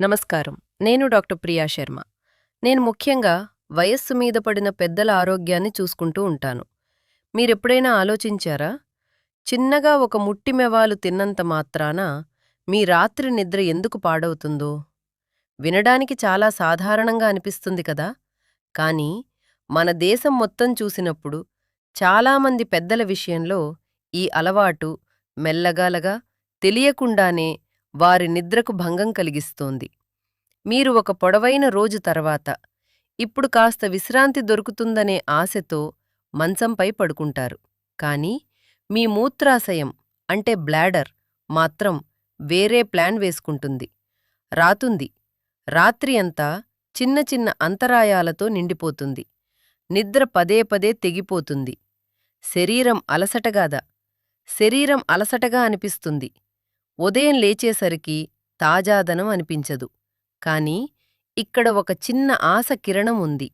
నమస్కారం. నేను డాక్టర్ ప్రియా శర్మ. నేను ముఖ్యంగా వయస్సు మీద పడిన పెద్దల ఆరోగ్యాన్ని చూసుకుంటూ ఉంటాను. మీరెప్పుడైనా ఆలోచించారా? చిన్నగా ఒక ముట్టి మెవాలు తిన్నంత మాత్రాన మీ రాత్రి నిద్ర ఎందుకు పాడవుతుందో? వినడానికి చాలా సాధారణంగా అనిపిస్తుంది కదా? కానీ మన దేశం మొత్తం చూసినప్పుడు చాలామంది పెద్దల విషయంలో ఈ అలవాటు మెల్లగాలగా తెలియకుండానే వారి నిద్రకు భంగం కలిగిస్తోంది. మీరు ఒక పొడవైన రోజు తర్వాత ఇప్పుడు కాస్త విశ్రాంతి దొరుకుతుందనే ఆశతో మంచంపై పడుకుంటారు. కానీ మీ మూత్రాశయం అంటే బ్లాడర్ మాత్రం వేరే ప్లాన్ వేసుకుంటుంది. రాతుంది. రాత్రి అంతా చిన్న చిన్న అంతరాయాలతో నిండిపోతుంది. నిద్ర పదే పదే తెగిపోతుంది. శరీరం అలసటగాదా శరీరం అలసటగా అనిపిస్తుంది. ఉదయం లేచేసరికి తాజాదనం అనిపించదు. కాని ఇక్కడ ఒక చిన్న ఆశ కిరణం ఉంది.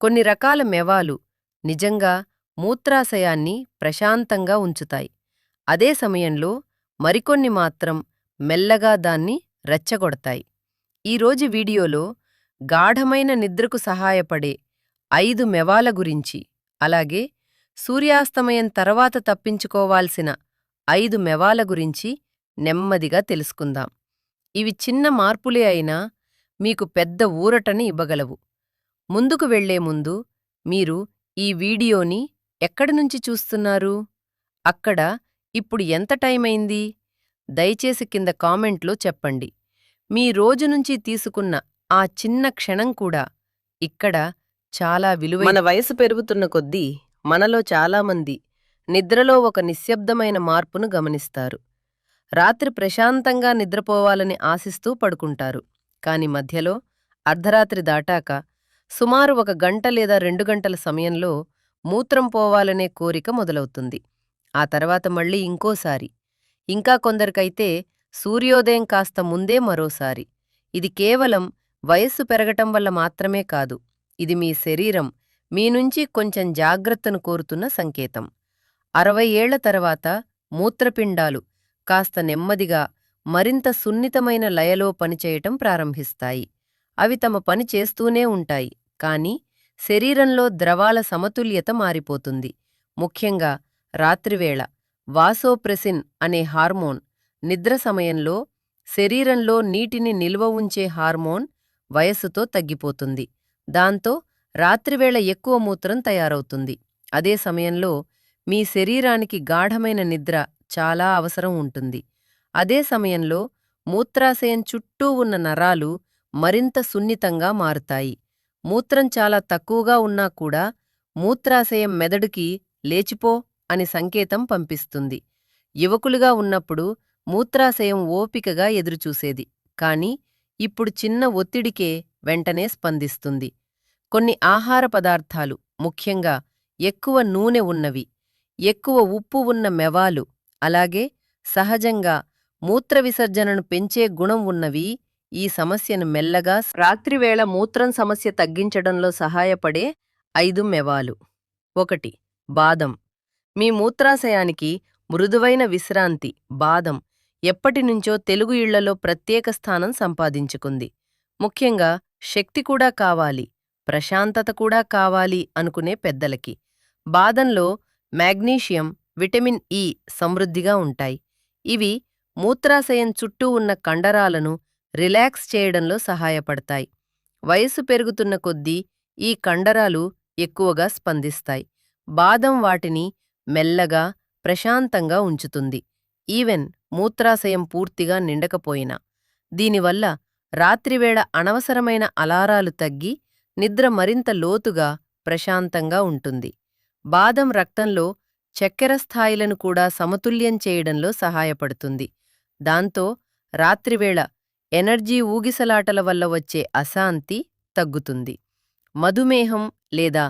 కొన్ని రకాల మెవాలు నిజంగా మూత్రాశయాన్ని ప్రశాంతంగా ఉంచుతాయి. అదే సమయంలో మరికొన్ని మాత్రం మెల్లగా దాన్ని రెచ్చగొడతాయి. ఈరోజు వీడియోలో గాఢమైన నిద్రకు సహాయపడే ఐదు మెవాల గురించి అలాగే సూర్యాస్తమయం తర్వాత తప్పించుకోవాల్సిన ఐదు మెవాల గురించి నెమ్మదిగా తెలుసుకుందాం. ఇవి చిన్న మార్పులే అయినా మీకు పెద్ద ఊరటని ఇవ్వగలవు. ముందుకు వెళ్ళే ముందు మీరు ఈ వీడియోని ఎక్కడినుంచి చూస్తున్నారు? అక్కడ ఇప్పుడు ఎంత టైమైంది దయచేసి కింద కామెంట్లో చెప్పండి. మీ రోజు నుంచి తీసుకున్న ఆ చిన్న క్షణం కూడా ఇక్కడ చాలా విలువైన మన వయసు పెరుగుతున్న కొద్దీ మనలో చాలామంది నిద్రలో ఒక నిశ్శబ్దమైన మార్పును గమనిస్తారు. రాత్రి ప్రశాంతంగా నిద్రపోవాలని ఆశిస్తూ పడుకుంటారు. కాని మధ్యలో అర్ధరాత్రి దాటాక సుమారు ఒక గంట లేదా రెండు గంటల సమయంలో మూత్రం పోవాలనే కోరిక మొదలవుతుంది. ఆ తర్వాత మళ్ళీ ఇంకోసారి. ఇంకా కొందరికైతే సూర్యోదయం కాస్త ముందే మరోసారి. ఇది కేవలం వయస్సు పెరగటం వల్ల మాత్రమే కాదు. ఇది మీ శరీరం మీ నుంచి కొంచెం జాగ్రత్తను కోరుతున్న సంకేతం. అరవై ఏళ్ళ తర్వాత మూత్రపిండాలు కాస్త నెమ్మదిగా మరింత సున్నితమైన లయలో పనిచేయటం ప్రారంభిస్తాయి. అవి తమ పని చేస్తూనే ఉంటాయి కాని శరీరంలో ద్రవాల సమతుల్యత మారిపోతుంది. ముఖ్యంగా రాత్రివేళ వాసోప్రెసిన్ అనే హార్మోన్ నిద్ర సమయంలో శరీరంలో నీటిని నిల్వ ఉంచే హార్మోన్ వయస్సుతో తగ్గిపోతుంది. దాంతో రాత్రివేళ ఎక్కువ మూత్రం తయారవుతుంది. అదే సమయంలో మీ శరీరానికి గాఢమైన నిద్ర చాలా అవసరం ఉంటుంది. అదే సమయంలో మూత్రాశయం చుట్టూ ఉన్న నరాలు మరింత సున్నితంగా మారుతాయి. మూత్రం చాలా తక్కువగా ఉన్నా కూడా మూత్రాశయం మెదడుకి లేచిపో అని సంకేతం పంపిస్తుంది. యువకులుగా ఉన్నప్పుడు మూత్రాశయం ఓపికగా ఎదురుచూసేది. కాని ఇప్పుడు చిన్న ఒత్తిడికే వెంటనే స్పందిస్తుంది. కొన్ని ఆహార పదార్థాలు ముఖ్యంగా ఎక్కువ నూనె ఉన్నవి ఎక్కువ ఉప్పు ఉన్న మెవాలు అలాగే సహజంగా మూత్ర విసర్జనను పెంచే గుణం ఉన్నవి ఈ సమస్యను మెల్లగా రాత్రివేళ మూత్రం సమస్య తగ్గించడంలో సహాయపడే ఐదు మెవాలు. ఒకటి బాదం. మీ మూత్రాశయానికి మృదువైన విశ్రాంతి బాదం ఎప్పటినుంచో తెలుగు ఇళ్ళలో ప్రత్యేక స్థానం సంపాదించుకుంది. ముఖ్యంగా శక్తి కూడా కావాలి ప్రశాంతత కూడా కావాలి అనుకునే పెద్దలకి. బాదంలో మాగ్నీషియం విటమిన్ ఇ సమృద్ధిగా ఉంటాయి. ఇవి మూత్రాశయం చుట్టూ ఉన్న కండరాలను రిలాక్స్ చేయడంలో సహాయపడతాయి. వయసు పెరుగుతున్న కొద్దీ ఈ కండరాలు ఎక్కువగా స్పందిస్తాయి. బాదం వాటిని మెల్లగా ప్రశాంతంగా ఉంచుతుంది. ఈవెన్ మూత్రాశయం పూర్తిగా నిండకపోయినా. దీనివల్ల రాత్రివేళ అనవసరమైన అలారాలు తగ్గి నిద్ర మరింత లోతుగా ప్రశాంతంగా ఉంటుంది. బాదం రక్తంలో చక్కెర స్థాయిలను కూడా సమతుల్యం చేయడంలో సహాయపడుతుంది. దాంతో రాత్రివేళ ఎనర్జీ ఊగిసలాటల వల్ల వచ్చే అశాంతి తగ్గుతుంది. మధుమేహం లేదా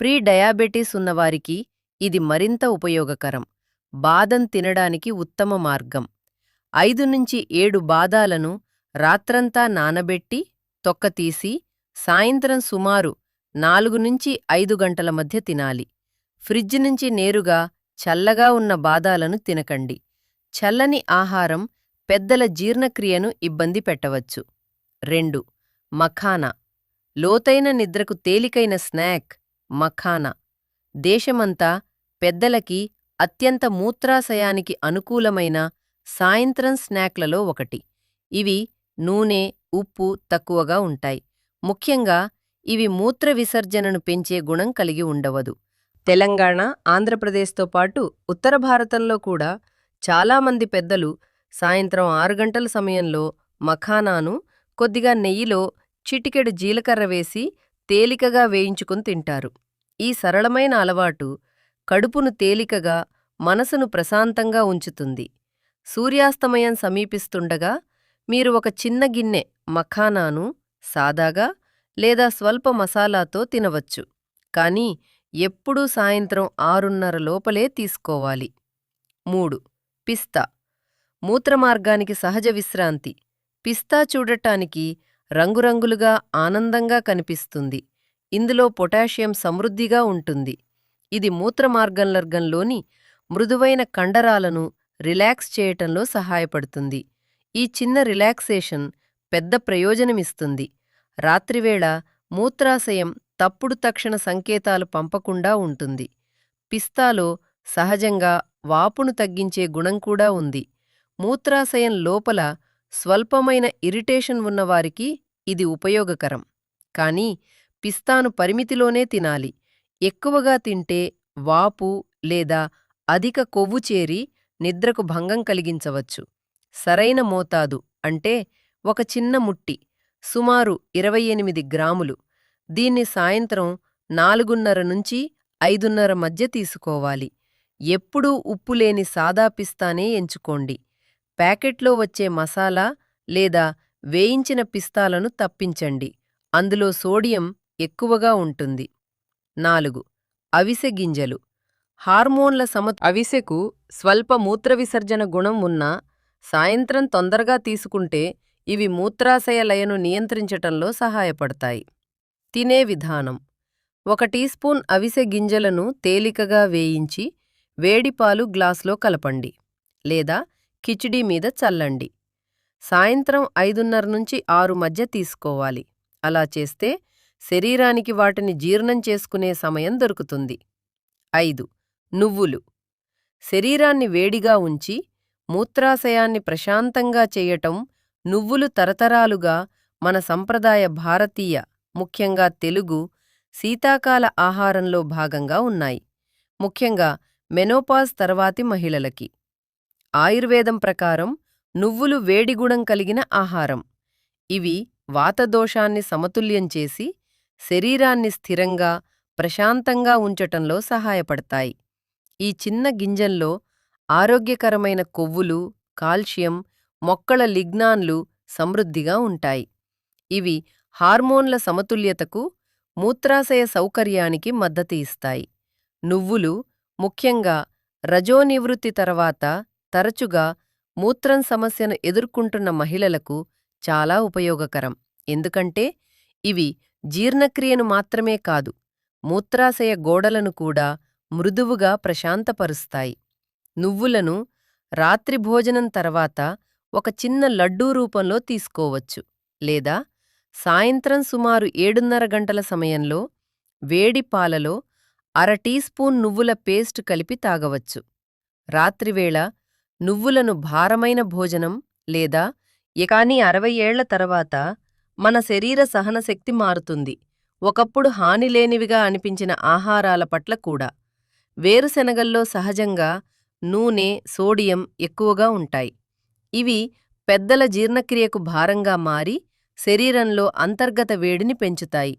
ప్రీ డయాబెటీస్ ఉన్నవారికి ఇది మరింత ఉపయోగకరం. బాదం తినడానికి ఉత్తమ మార్గం. ఐదు నుంచి ఏడు బాదాలను రాత్రంతా నానబెట్టి తొక్కతీసి సాయంత్రం సుమారు నాలుగు నుంచి ఐదు గంటల మధ్య తినాలి. ఫ్రిడ్జ్ నుంచి నేరుగా చల్లగా ఉన్న బాదాలను తినకండి. చల్లని ఆహారం పెద్దల జీర్ణక్రియను ఇబ్బంది పెట్టవచ్చు. రెండు మఖానా. లోతైన నిద్రకు తేలికైన స్నాక్ మఖానా. దేశమంతా పెద్దలకి అత్యంత మూత్రాశయానికి అనుకూలమైన సాయంత్రం స్నాక్లలో ఒకటి. ఇవి నూనె ఉప్పు తక్కువగా ఉంటాయి. ముఖ్యంగా ఇవి మూత్ర విసర్జనను పెంచే గుణం కలిగి ఉండవదు. తెలంగాణ ఆంధ్రప్రదేశ్తో పాటు ఉత్తర భారతంలో కూడా చాలామంది పెద్దలు సాయంత్రం ఆరు గంటల సమయంలో మఖానాను కొద్దిగా నెయ్యిలో చిటికెడు జీలకర్ర వేసి తేలికగా వేయించుకుని తింటారు. ఈ సరళమైన అలవాటు కడుపును తేలికగా మనసును ప్రశాంతంగా ఉంచుతుంది. సూర్యాస్తమయం సమీపిస్తుండగా మీరు ఒక చిన్న గిన్నె మఖానాను సాదాగా లేదా స్వల్ప మసాలాతో తినవచ్చు. కానీ ఎప్పుడూ సాయంత్రం ఆరున్నర లోపలే తీసుకోవాలి. మూడు. పిస్తా. మూత్రమార్గానికి సహజ విశ్రాంతి. పిస్తా చూడటానికి రంగురంగులుగా ఆనందంగా కనిపిస్తుంది. ఇందులో పొటాషియం సమృద్ధిగా ఉంటుంది. ఇది మూత్రమార్గంలర్గంలోని మృదువైన కండరాలను రిలాక్స్ చేయటంలో సహాయపడుతుంది. ఈ చిన్న రిలాక్సేషన్ పెద్ద ప్రయోజనమిస్తుంది. రాత్రివేళ మూత్రాశయం తప్పుడు తక్షణ సంకేతాలు పంపకుండా ఉంటుంది. పిస్తాలో సహజంగా వాపును తగ్గించే గుణం కూడా ఉంది. మూత్రాశయం లోపల స్వల్పమైన ఇరిటేషన్ ఉన్నవారికి ఇది ఉపయోగకరం. కానీ పిస్తాను పరిమితిలోనే తినాలి. ఎక్కువగా తింటే వాపు లేదా అధిక కొవ్వు చేరి నిద్రకు భంగం కలిగించవచ్చు. సరైన మోతాదు అంటే ఒక చిన్న ముట్టి సుమారు ఇరవై ఎనిమిది గ్రాములు. దీన్ని సాయంత్రం నాలుగున్నర నుంచి ఐదున్నర మధ్య తీసుకోవాలి. ఎప్పుడూ ఉప్పులేని సాదా పిస్తానే ఎంచుకోండి. ప్యాకెట్లో వచ్చే మసాలా లేదా వేయించిన పిస్తాలను తప్పించండి. అందులో సోడియం ఎక్కువగా ఉంటుంది. నాలుగు. అవిసె గింజలు. హార్మోన్ల సమ అవిసెకు స్వల్ప మూత్రవిసర్జన గుణం ఉన్నా సాయంత్రం తొందరగా తీసుకుంటే ఇవి మూత్రాశయ లయను నియంత్రించటంలో సహాయపడతాయి. తినే విధానం. ఒక టీ స్పూన్ అవిసె గింజలను తేలికగా వేయించి వేడిపాలు గ్లాసులో కలపండి లేదా కిచిడీ మీద చల్లండి. సాయంత్రం ఐదున్నర నుంచి ఆరు మధ్య తీసుకోవాలి. అలా చేస్తే శరీరానికి వాటిని జీర్ణం చేసుకునే సమయం దొరుకుతుంది. ఐదు. నువ్వులు. శరీరాన్ని వేడిగా ఉంచి మూత్రాశయాన్ని ప్రశాంతంగా చేయటం నువ్వులు తరతరాలుగా మన సంప్రదాయ భారతీయ ముఖ్యంగా తెలుగు శీతాకాల ఆహారంలో భాగంగా ఉన్నాయి. ముఖ్యంగా మెనోపాజ్ తర్వాతి మహిళలకి. ఆయుర్వేదం ప్రకారం నువ్వులు వేడిగుణం కలిగిన ఆహారం. ఇవి వాతదోషాన్ని సమతుల్యం చేసి శరీరాన్ని స్థిరంగా ప్రశాంతంగా ఉంచటంలో సహాయపడతాయి. ఈ చిన్న గింజల్లో ఆరోగ్యకరమైన కొవ్వులు కాల్షియం మొక్కల లిగ్నాన్లు సమృద్ధిగా ఉంటాయి. ఇవి హార్మోన్ల సమతుల్యతకు మూత్రాశయ సౌకర్యానికి మద్దతు ఇస్తాయి. నువ్వులు ముఖ్యంగా రజోనివృత్తి తర్వాత తరచుగా మూత్రం సమస్యను ఎదుర్కొంటున్న మహిళలకు చాలా ఉపయోగకరం. ఎందుకంటే ఇవి జీర్ణక్రియను మాత్రమే కాదు మూత్రాశయ గోడలను కూడా మృదువుగా ప్రశాంతపరుస్తాయి. నువ్వులను రాత్రి భోజనం తర్వాత ఒక చిన్న లడ్డూ రూపంలో తీసుకోవచ్చు లేదా సాయంత్రం సుమారు ఏడున్నర గంటల సమయంలో వేడి పాలలో అర టీ స్పూన్ నువ్వుల పేస్ట్ కలిపి తాగవచ్చు. రాత్రివేళ నువ్వులను భారమైన భోజనం లేదా కానీ అరవై ఏళ్ళ తర్వాత మన శరీర సహనశక్తి మారుతుంది. ఒకప్పుడు హానిలేనివిగా అనిపించిన ఆహారాల పట్ల కూడా. వేరుశెనగల్లో సహజంగా నూనె సోడియం ఎక్కువగా ఉంటాయి. ఇవి పెద్దల జీర్ణక్రియకు భారంగా మారి శరీరంలో అంతర్గత వేడిని పెంచుతాయి.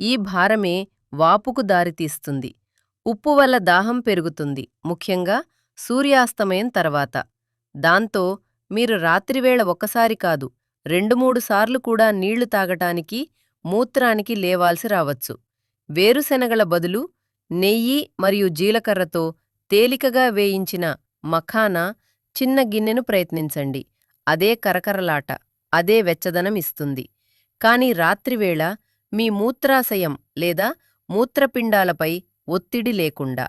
ఈ భారమే వాపుకు దారితీస్తుంది ఉప్పు వల్ల దాహం పెరుగుతుంది. ముఖ్యంగా సూర్యాస్తమయం తర్వాత. దాంతో మీరు రాత్రివేళ ఒక్కసారి కాదు రెండు మూడు సార్లు కూడా నీళ్ళు తాగటానికి మూత్రానికి లేవాల్సి రావచ్చు. వేరుశెనగల బదులు నెయ్యి మరియు జీలకర్రతో తేలికగా వేయించిన మఖానా చిన్న గిన్నెను ప్రయత్నించండి. అదే కరకరలాట. అదే వెచ్చదనం ఇస్తుంది కాని రాత్రివేళ మీ మూత్రాశయం లేదా మూత్రపిండాలపై ఒత్తిడి లేకుండా.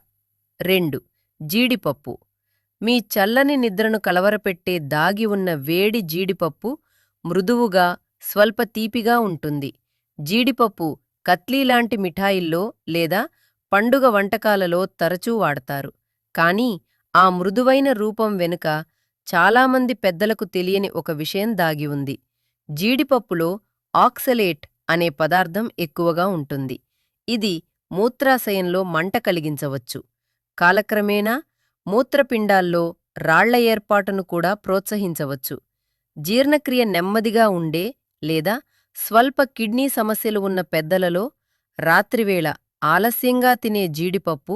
రెండు జీడిపప్పు. మీ చల్లని నిద్రను కలవరపెట్టే దాగి ఉన్న వేడి జీడిపప్పు మృదువుగా స్వల్ప తీపిగా ఉంటుంది. జీడిపప్పు కత్లీ లాంటి మిఠాయిల్లో లేదా పండుగ వంటకాలలో తరచూ వాడతారు. కానీ ఆ మృదువైన రూపం వెనుక చాలామంది పెద్దలకు తెలియని ఒక విషయం దాగి ఉంది. జీడిపప్పులో ఆక్సలేట్ అనే పదార్థం ఎక్కువగా ఉంటుంది. ఇది మూత్రాశయంలో మంట కలిగించవచ్చు. కాలక్రమేణా మూత్రపిండాల్లో రాళ్ళ ఏర్పాటును కూడా ప్రోత్సహించవచ్చు. జీర్ణక్రియ నెమ్మదిగా ఉండే లేదా స్వల్ప కిడ్నీ సమస్యలు ఉన్న పెద్దలలో రాత్రివేళ ఆలస్యంగా తినే జీడిపప్పు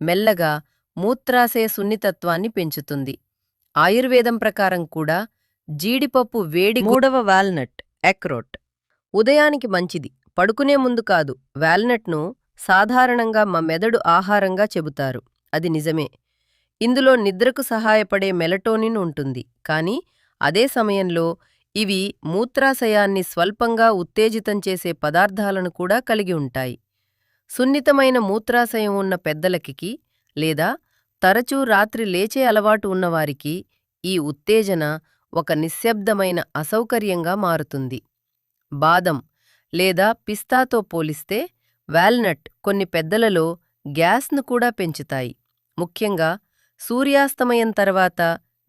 మెల్లగా మూత్రాశయ సున్నితత్వాన్ని పెంచుతుంది. ఆయుర్వేదం ప్రకారం కూడా జీడిపప్పు వేడి మూడవ వాల్నట్ ఎక్రోట్ ఉదయానికి మంచిది. పడుకునే ముందు కాదు వాల్నట్ను సాధారణంగా మా మెదడు ఆహారంగా చెబుతారు. అది నిజమే. ఇందులో నిద్రకు సహాయపడే మెలటోనిన్ ఉంటుంది. కానీ అదే సమయంలో ఇవి మూత్రాశయాన్ని స్వల్పంగా ఉత్తేజితం చేసే పదార్థాలను కూడా కలిగి ఉంటాయి. సున్నితమైన మూత్రాశయం ఉన్న పెద్దలకి లేదా తరచూ రాత్రి లేచే అలవాటు ఉన్నవారికి ఈ ఉత్తేజన ఒక నిశ్శబ్దమైన అసౌకర్యంగా మారుతుంది. బాదం లేదా పిస్తాతో పోలిస్తే వాల్నట్ కొన్ని పెద్దలలో గ్యాస్ను కూడా పెంచుతాయి. ముఖ్యంగా సూర్యాస్తమయం తర్వాత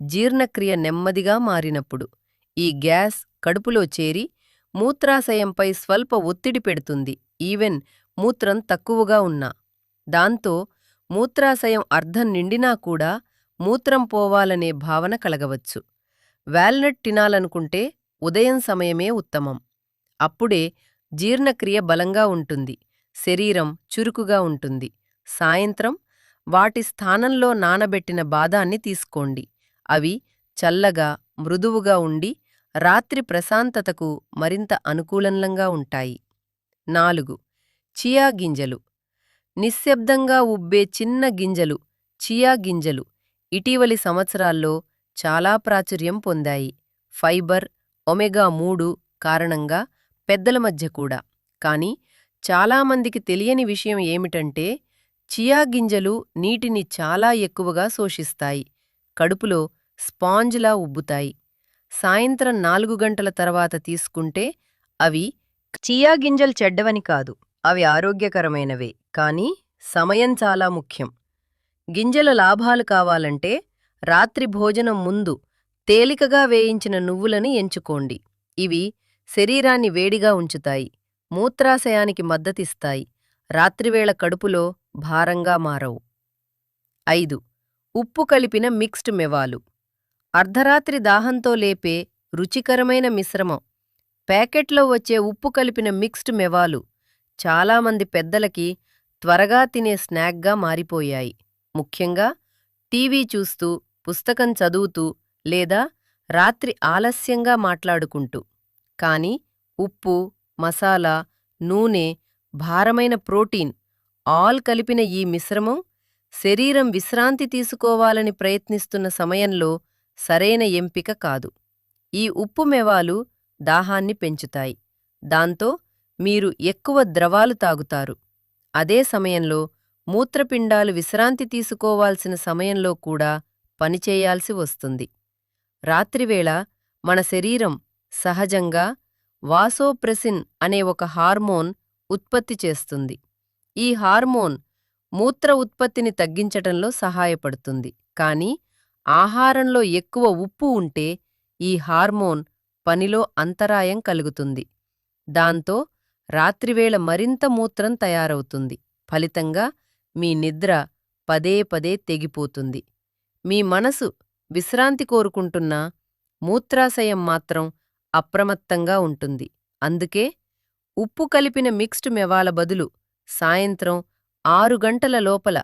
జీర్ణక్రియ నెమ్మదిగా మారినప్పుడు ఈ గ్యాస్ కడుపులో చేరి మూత్రాశయంపై స్వల్ప ఒత్తిడి పెడుతుంది. ఈవెన్ మూత్రం తక్కువగా ఉన్నా. దాంతో మూత్రాశయం అర్ధం నిండినా కూడా మూత్రం పోవాలనే భావన కలగవచ్చు. వాల్నట్ తినాలనుకుంటే ఉదయం సమయమే ఉత్తమం. అప్పుడే జీర్ణక్రియ బలంగా ఉంటుంది. శరీరం చురుకుగా ఉంటుంది. సాయంత్రం వాటి స్థానంలో నానబెట్టిన బాదాన్ని తీసుకోండి. అవి చల్లగా మృదువుగా ఉండి రాత్రి ప్రశాంతతకు మరింత అనుకూలంగా ఉంటాయి. నాలుగు. చియా గింజలు. నిశ్శబ్దంగా ఉబ్బే చిన్న గింజలు చియా గింజలు ఇటీవలి సంవత్సరాల్లో చాలా ప్రాచుర్యం పొందాయి. ఫైబర్ ఒమెగా మూడు కారణంగా పెద్దల మధ్య కూడా. కాని చాలామందికి తెలియని విషయం ఏమిటంటే చియా గింజలు నీటిని చాలా ఎక్కువగా శోషిస్తాయి కడుపులో స్పాంజ్లా ఉబ్బుతాయి. సాయంత్రం నాలుగు గంటల తర్వాత తీసుకుంటే అవి చియా గింజలు చెడ్డవని కాదు. అవి ఆరోగ్యకరమైనవే కానీ సమయం చాలా ముఖ్యం. గింజల లాభాలు కావాలంటే రాత్రి భోజనం ముందు తేలికగా వేయించిన నువ్వులను ఎంచుకోండి. ఇవి శరీరాన్ని వేడిగా ఉంచుతాయి మూత్రాశయానికి మద్దతిస్తాయి రాత్రివేళ కడుపులో భారంగా మారవు. ఐదు. ఉప్పు కలిపిన మిక్స్డ్ మెవాలు. అర్ధరాత్రి దాహంతో లేపే రుచికరమైన మిశ్రమం. ప్యాకెట్లో వచ్చే ఉప్పు కలిపిన మిక్స్డ్ మెవాలు చాలామంది పెద్దలకి త్వరగా తినే స్నాక్గా మారిపోయాయి. ముఖ్యంగా టీవీ చూస్తూ పుస్తకం చదువుతూ లేదా రాత్రి ఆలస్యంగా మాట్లాడుకుంటూ. కాని ఉప్పు మసాలా నూనె భారమైన ప్రోటీన్ ఆల్ కలిపిన ఈ మిశ్రమం శరీరం విశ్రాంతి తీసుకోవాలని ప్రయత్నిస్తున్న సమయంలో సరైన ఎంపిక కాదు. ఈ ఉప్పు మెవాలు దాహాన్ని పెంచుతాయి. దాంతో మీరు ఎక్కువ ద్రవాలు తాగుతారు. అదే సమయంలో మూత్రపిండాలు విశ్రాంతి తీసుకోవాల్సిన సమయంలో కూడా పనిచేయాల్సి వస్తుంది. రాత్రివేళ మన శరీరం సహజంగా వాసోప్రెసిన్ అనే ఒక హార్మోన్ ఉత్పత్తి చేస్తుంది. ఈ హార్మోన్ మూత్ర ఉత్పత్తిని తగ్గించటంలో సహాయపడుతుంది. కానీ ఆహారంలో ఎక్కువ ఉప్పు ఉంటే ఈ హార్మోన్ పనిలో అంతరాయం కలుగుతుంది. దాంతో రాత్రివేళ మరింత మూత్రం తయారవుతుంది. ఫలితంగా మీ నిద్ర పదే పదే తెగిపోతుంది. మీ మనసు విశ్రాంతి కోరుకుంటున్నా మూత్రాశయం మాత్రం అప్రమత్తంగా ఉంటుంది. అందుకే ఉప్పు కలిపిన మిక్స్డ్ మెవాల బదులు సాయంత్రం ఆరు గంటల లోపల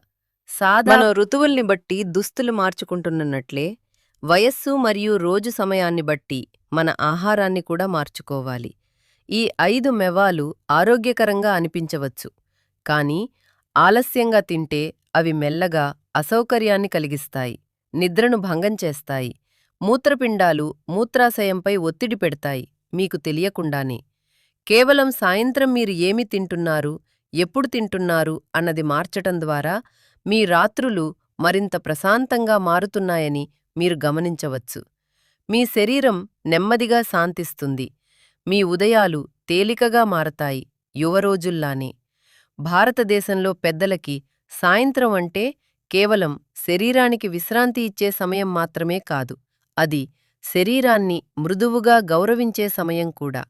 సాధారణ ఋతువుల్ని బట్టి దుస్తులు మార్చుకుంటున్నట్లే వయస్సు మరియు రోజు సమయాన్ని బట్టి మన ఆహారాన్ని కూడా మార్చుకోవాలి. ఈ ఐదు మెవాలు ఆరోగ్యకరంగా అనిపించవచ్చు. కానీ ఆలస్యంగా తింటే అవి మెల్లగా అసౌకర్యాన్ని కలిగిస్తాయి నిద్రను భంగం చేస్తాయి మూత్రపిండాలు మూత్రాశయంపై ఒత్తిడి పెడతాయి మీకు తెలియకుండానే. కేవలం సాయంత్రం మీరు ఏమి తింటున్నారు ఎప్పుడు తింటున్నారు అన్నది మార్చటం ద్వారా మీ రాత్రులు మరింత ప్రశాంతంగా మారుతున్నాయని మీరు గమనించవచ్చు. మీ శరీరం నెమ్మదిగా శాంతిస్తుంది మీ ఉదయాలు తేలికగా మారతాయి యువరోజుల్లానే. భారతదేశంలో పెద్దలకి సాయంత్రం అంటే కేవలం శరీరానికి విశ్రాంతి ఇచ్చే సమయం మాత్రమే కాదు అది శరీరాన్ని మృదువుగా గౌరవించే సమయం కూడా.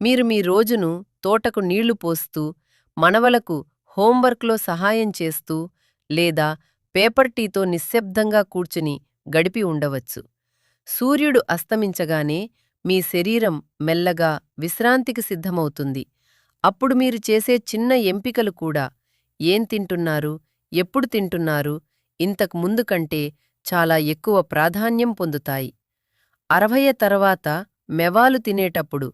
మీరు మీ రోజును తోటకు నీళ్ళు పోస్తూ మనవలకు హోంవర్క్లో సహాయం చేస్తూ లేదా పేపర్ టీతో నిశ్శబ్దంగా కూర్చుని గడిపి ఉండవచ్చు. సూర్యుడు అస్తమించగానే మీ శరీరం మెల్లగా విశ్రాంతికి సిద్ధమవుతుంది. అప్పుడు మీరు చేసే చిన్న ఎంపికలు కూడా ఏం తింటున్నారు ఎప్పుడు తింటున్నారు ఇంతకు ముందు కంటే చాలా ఎక్కువ ప్రాధాన్యం పొందుతాయి. అరవయ తర్వాత మెవాలు తినేటప్పుడు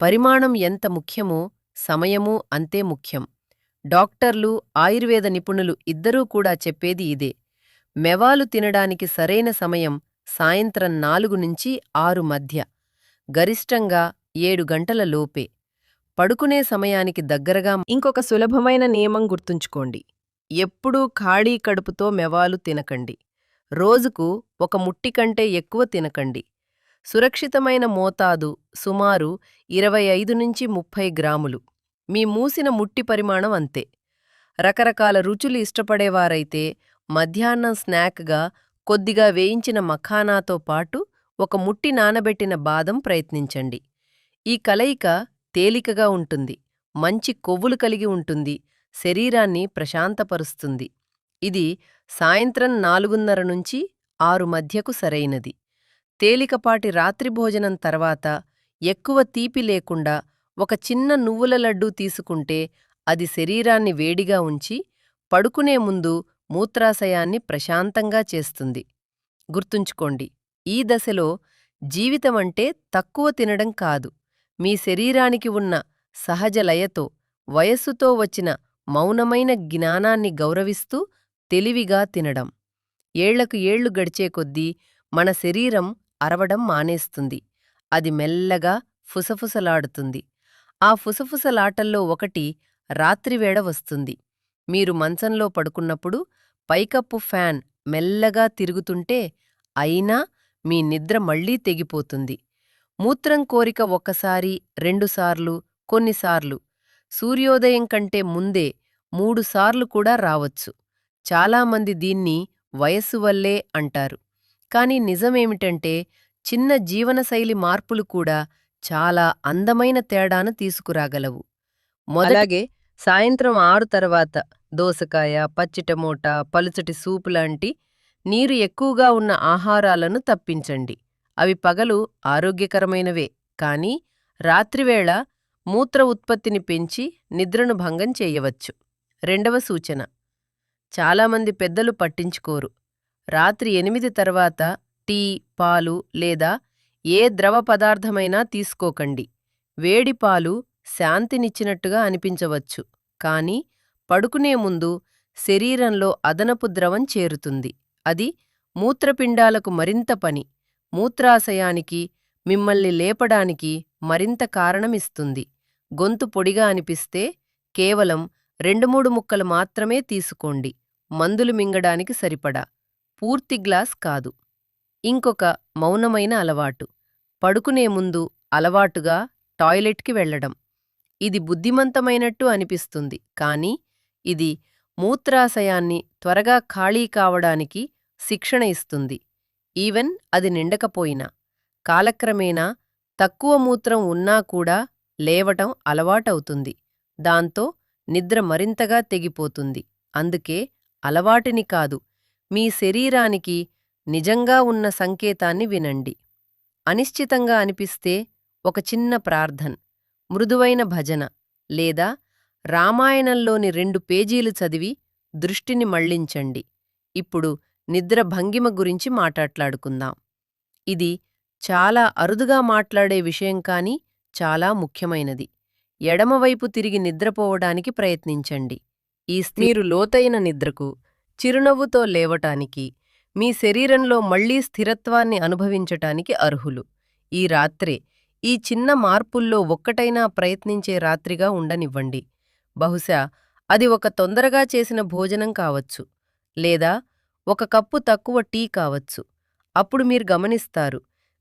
పరిమాణం ఎంత ముఖ్యమో సమయమూ అంతే ముఖ్యం. డాక్టర్లు ఆయుర్వేద నిపుణులు ఇద్దరూ కూడా చెప్పేది ఇదే. మెవాలు తినడానికి సరైన సమయం సాయంత్రం నాలుగు నుంచి ఆరు మధ్య. గరిష్టంగా ఏడు గంటల లోపే. పడుకునే సమయానికి దగ్గరగా ఇంకొక సులభమైన నియమం గుర్తుంచుకోండి. ఎప్పుడూ ఖాళీ కడుపుతో మెవాలు తినకండి. రోజుకు ఒక ముట్టి కంటే ఎక్కువ తినకండి. సురక్షితమైన మోతాదు సుమారు ఇరవై ఐదు నుంచి ముప్పై గ్రాములు. మీ మూసిన ముట్టి పరిమాణం అంతే. రకరకాల రుచులు ఇష్టపడేవారైతే మధ్యాహ్నం స్నాక్గా కొద్దిగా వేయించిన మఖానాతో పాటు ఒక ముట్టి నానబెట్టిన బాదం ప్రయత్నించండి. ఈ కలయిక తేలికగా ఉంటుంది. మంచి కొవ్వులు కలిగి ఉంటుంది. శరీరాన్ని ప్రశాంతపరుస్తుంది. ఇది సాయంత్రం నాలుగున్నర నుంచి ఆరు మధ్యకు సరైనది. తేలికపాటి రాత్రిభోజనం తర్వాత ఎక్కువ తీపి లేకుండా ఒక చిన్న నువ్వుల లడ్డూ తీసుకుంటే అది శరీరాన్ని వేడిగా ఉంచి పడుకునే ముందు మూత్రాశయాన్ని ప్రశాంతంగా చేస్తుంది. గుర్తుంచుకోండి. ఈ దశలో జీవితమంటే తక్కువ తినడం కాదు. మీ శరీరానికి ఉన్న సహజ లయతో వయస్సుతో వచ్చిన మౌనమైన జ్ఞానాన్ని గౌరవిస్తూ తెలివిగా తినడం. ఏళ్ళకు ఏళ్ళు గడిచే కొద్దీ మన శరీరం అరవడం మానేస్తుంది. అది మెల్లగా ఫుసఫుసలాడుతుంది. ఆ ఫుసఫుసలాటల్లో ఒకటి రాత్రివేళ వస్తుంది. మీరు మంచంలో పడుకున్నప్పుడు పైకప్పు ఫ్యాన్ మెల్లగా తిరుగుతుంటే అయినా మీ నిద్ర మళ్ళీ తెగిపోతుంది. మూత్రం కోరిక ఒక్కసారి రెండుసార్లు కొన్నిసార్లు సూర్యోదయం కంటే ముందే మూడుసార్లు కూడా రావచ్చు. చాలామంది దీన్ని వయస్సు వల్లే అంటారు. కాని నిజమేమిటంటే చిన్న జీవనశైలి మార్పులు కూడా చాలా అందమైన తేడాను తీసుకురాగలవు. మొదలాగే సాయంత్రం ఆరు తర్వాత దోసకాయ పచ్చిటమోటా పలుచటి సూపు లాంటి నీరు ఎక్కువగా ఉన్న ఆహారాలను తప్పించండి. అవి పగలు ఆరోగ్యకరమైనవే. కాని రాత్రివేళ మూత్ర ఉత్పత్తిని పెంచి నిద్రను భంగం చేయవచ్చు. రెండవ సూచన. చాలామంది పెద్దలు పట్టించుకోరు. రాత్రి ఎనిమిది తర్వాత టీ పాలు లేదా ఏ ద్రవ పదార్థమైనా తీసుకోకండి. వేడి పాలు శాంతినిచ్చినట్టుగా అనిపించవచ్చు. కాని పడుకునే ముందు శరీరంలో అదనపు ద్రవం చేరుతుంది. అది మూత్రపిండాలకు మరింత పని. మూత్రాశయానికి మిమ్మల్ని లేపడానికి మరింత కారణమిస్తుంది. గొంతు పొడిగా అనిపిస్తే కేవలం రెండు మూడు ముక్కలు మాత్రమే తీసుకోండి. మందులు మింగడానికి సరిపడా. పూర్తి గ్లాస్ కాదు. ఇంకొక మౌనమైన అలవాటు. పడుకునే ముందు అలవాటుగా టాయిలెట్కి వెళ్ళడం ఇది బుద్ధిమంతమైనట్టు అనిపిస్తుంది. కాని ఇది మూత్రాశయాన్ని త్వరగా ఖాళీ కావడానికి శిక్షణ ఇస్తుంది. ఈవెన్ అది నిండకపోయినా. కాలక్రమేణా తక్కువ మూత్రం ఉన్నా కూడా లేవటం అలవాటవుతుంది. దాంతో నిద్ర మరింతగా తెగిపోతుంది. అందుకే అలవాటిని కాదు మీ శరీరానికి నిజంగా ఉన్న సంకేతాన్ని వినండి. అనిశ్చితంగా అనిపిస్తే ఒక చిన్న ప్రార్థన్ మృదువైన భజన లేదా రామాయణంలోని రెండు పేజీలు చదివి దృష్టిని మళ్ళించండి ఇప్పుడు నిద్ర భంగిమ గురించి మాట్లాట్లాడుకుందాం. ఇది చాలా అరుదుగా మాట్లాడే విషయం కాని చాలా ముఖ్యమైనది. ఎడమవైపు తిరిగి నిద్రపోవడానికి ప్రయత్నించండి. ఈ మీరు లోతైన నిద్రకు చిరునవ్వుతో లేవటానికి మీ శరీరంలో మళ్ళీ స్థిరత్వాన్ని అనుభవించటానికి అర్హులు. ఈ రాత్రే ఈ చిన్న మార్పుల్లో ఒక్కటైనా ప్రయత్నించే రాత్రిగా ఉండనివ్వండి. బహుశా అది ఒక తొందరగా చేసిన భోజనం కావచ్చు. లేదా ఒక కప్పు తక్కువ టీ కావచ్చు. అప్పుడు మీరు గమనిస్తారు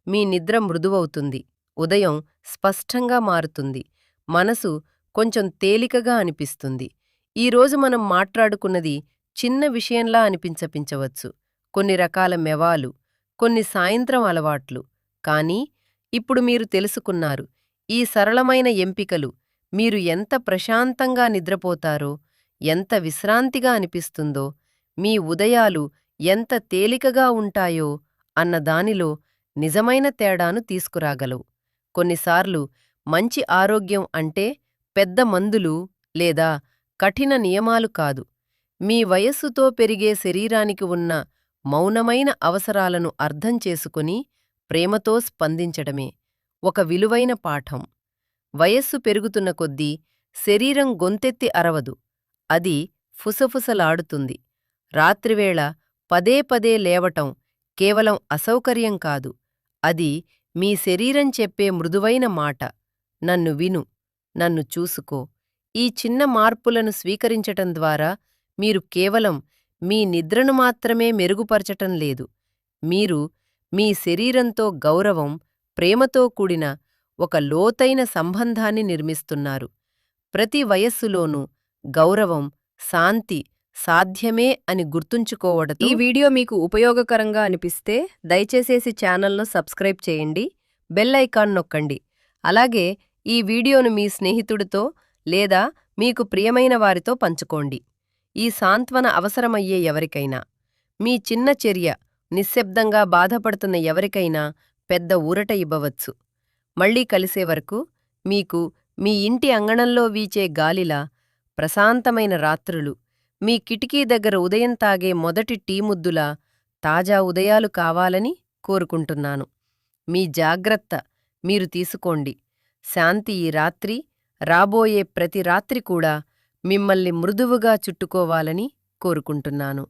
మీ నిద్ర మృదువవుతుంది ఉదయం స్పష్టంగా మారుతుంది మనసు కొంచెం తేలికగా అనిపిస్తుంది. ఈరోజు మనం మాట్లాడుకున్నది చిన్న విషయంలా అనిపించపించవచ్చు. కొన్ని రకాల మెవాలు కొన్ని సాయంత్రం అలవాట్లు. కానీ ఇప్పుడు మీరు తెలుసుకున్నారు ఈ సరళమైన ఎంపికలు మీరు ఎంత ప్రశాంతంగా నిద్రపోతారో ఎంత విశ్రాంతిగా అనిపిస్తుందో మీ ఉదయాలు ఎంత తేలికగా ఉంటాయో అన్నదానిలో నిజమైన తేడాను తీసుకురాగలవు. కొన్నిసార్లు మంచి ఆరోగ్యం అంటే పెద్ద మందులు లేదా కఠిన నియమాలు కాదు. మీ వయస్సుతో పెరిగే శరీరానికి ఉన్న మౌనమైన అవసరాలను అర్థం చేసుకుని ప్రేమతో స్పందించడమే ఒక విలువైన పాఠం. వయస్సు పెరుగుతున్న కొద్దీ శరీరం గొంతెత్తి అరవదు. అది ఫుసఫుసలాడుతుంది. రాత్రివేళ పదే పదే లేవటం కేవలం అసౌకర్యం కాదు. అది మీ శరీరం చెప్పే మృదువైన మాట. నన్ను విను నన్ను చూసుకో. ఈ చిన్న మార్పులను స్వీకరించటం ద్వారా మీరు కేవలం మీ నిద్రను మాత్రమే మెరుగుపరచటం లేదు. మీరు మీ శరీరంతో గౌరవం ప్రేమతో కూడిన ఒక లోతైన సంబంధాన్ని నిర్మిస్తున్నారు. ప్రతి వయస్సులోనూ గౌరవం శాంతి సాధ్యమే అని గుర్తుంచుకోవడం ఈ వీడియో మీకు ఉపయోగకరంగా అనిపిస్తే దయచేసేసి ఛానల్ను సబ్స్క్రైబ్ చేయండి బెల్ ఐకాన్ నొక్కండి. అలాగే ఈ వీడియోను మీ స్నేహితుడితో లేదా మీకు ప్రియమైన వారితో పంచుకోండి. ఈ సాంత్వన అవసరమయ్యే ఎవరికైనా మీ చిన్న చర్య నిశ్శబ్దంగా బాధపడుతున్న ఎవరికైనా పెద్ద ఊరట ఇవ్వవచ్చు. మళ్ళీ కలిసే వరకు మీకు మీ ఇంటి అంగణంలో వీచే గాలిలా ప్రశాంతమైన రాత్రులు మీ కిటికీ దగ్గర ఉదయం తాగే మొదటి టీ ముద్దులా తాజా ఉదయాలు కావాలని కోరుకుంటున్నాను. మీ జాగ్రత్త మీరు తీసుకోండి. శాంతి ఈ రాత్రి రాబోయే ప్రతి రాత్రి కూడా మిమ్మల్ని మృదువుగా చుట్టుకోవాలని కోరుకుంటున్నాను.